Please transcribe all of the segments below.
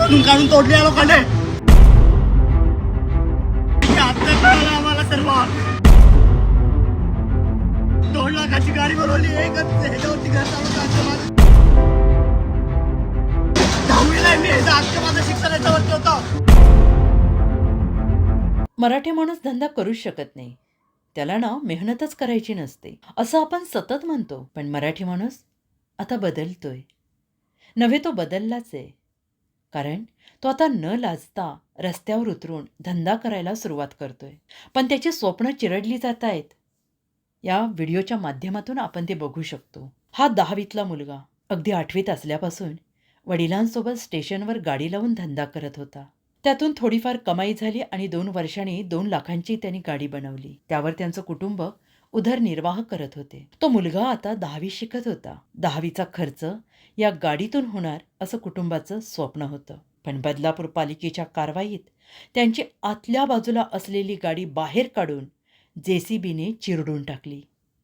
आतमधून काढून तोडले या लोकांना. आम्हाला सर्व. दोन लाखाची गाडी बनवली एकच ह्याच्यावरती घर चालवतो दहावीला मी ह्याचं आजच्या माझं शिक्षण याच्यावरती होतं. मराठी माणूस धंदा करूच शकत नाही. त्याला ना मेहनतच करायची नसते. असं आपण सतत म्हणतो पण मराठी माणूस आता बदलतोय. नव्हे तो बदललाच आहे. कारण तो आता न लाजता रस्त्यावर उतरून धंदा करायला सुरुवात करतोय. पण त्याची स्वप्न चिरडली जात आहेत. या व्हिडिओच्या माध्यमातून आपण ते बघू शकतो. हा दहावीतला मुलगा अगदी आठवीत असल्यापासून वडिलांसोबत स्टेशनवर गाडी लावून धंदा करत होता. त्यातून थोडीफार कमाई झाली आणि दोन वर्षांनी दोन लाखांची त्यांनी गाडी बनवली. त्यावर त्यांचं कुटुंब उदरनिर्वाह करत होते. तो मुलगा आता दहावी शिकत होता. दहावीचा खर्च या गाडीतून होणार असं कुटुंबाचं स्वप्न होतं. पण बदलापूर पालिकेच्या कारवाईत त्यांची आतल्या बाजूला असलेली गाडी बाहेर काढून जे सी बीने चिरडून टाकली.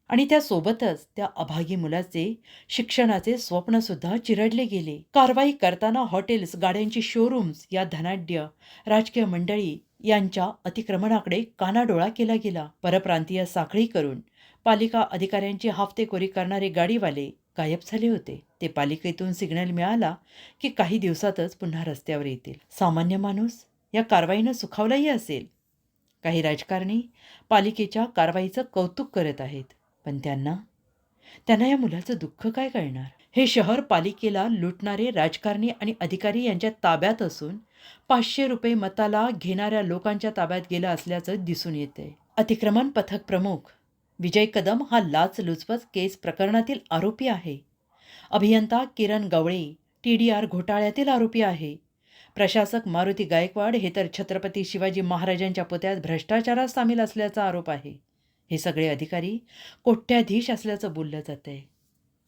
आणि त्यासोबतच त्या अभागी मुलाचे शिक्षणाचे स्वप्नसुद्धा चिरडले गेले. कारवाई करताना हॉटेल्स गाड्यांची शोरूम्स या धनाढ्य राजकीय मंडळी यांच्या अतिक्रमणाकडे कानाडोळा केला गेला. परप्रांतीय साखळी करून पालिका अधिकाऱ्यांची हाफतेखोरी करणारे गाडीवाले गायब झाले होते. ते पालिकेतून सिग्नल मिळाला की काही दिवसातच पुन्हा रस्त्यावर येतील. सामान्य माणूस या कारवाईनं सुखावलाही असेल. काही राजकारणी पालिकेच्या कारवाईचं कौतुक करत आहेत पण त्यांना त्यांना या मुलाचं दुःख काय कळणार? हे शहर पालिकेला लुटणारे राजकारणी आणि अधिकारी यांच्या ताब्यात असून पाचशे रुपये मताला घेणाऱ्या लोकांच्या ताब्यात गेलं असल्याचं दिसून येते. अतिक्रमण पथक प्रमुख विजय कदम हा लाचलुचपत केस प्रकरणातील आरोपी आहे. अभियंता Kiran Gawale T D R घोटाळ्यातील आरोपी आहे. प्रशासक मारुती गायकवाड हे तर छत्रपती शिवाजी महाराजांच्या पुत्यात भ्रष्टाचारात सामील असल्याचा आरोप आहे. हे सगळे अधिकारी कोट्याधीश असल्याचं बोललं जातं आहे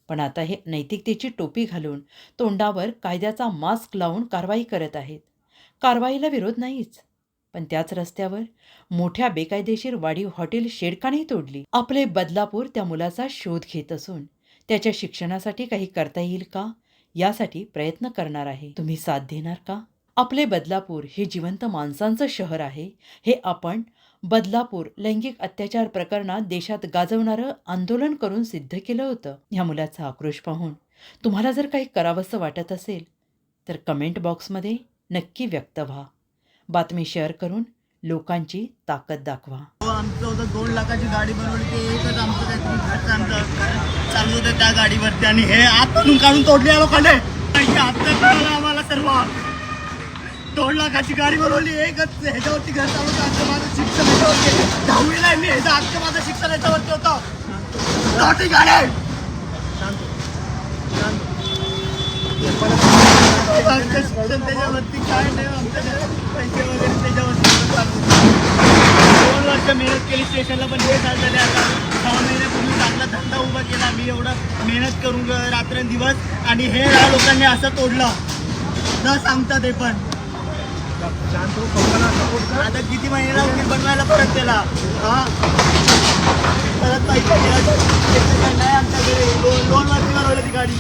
पण आता हे नैतिकतेची टोपी घालून तोंडावर कायद्याचा मास्क लावून कारवाई करत आहेत. कारवाईला विरोध नाहीच. पण त्याच रस्त्यावर मोठ्या बेकायदेशीर वाढीव हॉटेल शेडकाने तोडली. आपले बदलापूर त्या मुलाचा शोध घेत असून त्याच्या शिक्षणासाठी काही करता येईल का? यासाठी प्रयत्न करणार आहे. तुम्ही साथ देणार का? आपले बदलापूर हे जिवंत माणसांचं शहर आहे हे आपण बदलापूर लैंगिक अत्याचार प्रकरणात देशात गाजवणारं आंदोलन करून सिद्ध केलं होतं. ह्या मुलाचा आक्रोश पाहून तुम्हाला जर काही करावंसं वाटत असेल तर कमेंट बॉक्समध्ये नक्की व्यक्त व्हा. बातमी शेअर करून लोकांची ताकद दाखवा. आमचं होतं दोन लाखाची गाडी बनवली ते एकच आमचं काहीतरी चालू होतं त्या गाडीवरती आणि हे आत काढून तोडले लोकांनी. दोन लाखाची गाडी बनवली. एकच ह्याच्यावरती घर चालवतो आजचं माझं शिक्षण ह्याच्यावरती. दहावीला आहे मी. ह्याचं आजचं माझं शिक्षण ह्याच्यावरती होतं. नोटी गाडी! शिक्षण त्याच्यावरती काय नाही आमचं पैसे वगैरे त्याच्यावरती दोन वर्ष मेहनत केली स्टेशनला पण हे झालेले आता. सहा महिन्यापूर्वी चांगला धंदा उभा केला. मी एवढं मेहनत करून रात्रंदिवस आणि हे या लोकांनी असं तोडलं. न सांगता ते पण. आता किती महिने लागतील बनवायला परत त्याला? हा? परत पैसे द्यायचे. नाही आमच्याकडे दोन दोन वरती बनवलं ती गाडी.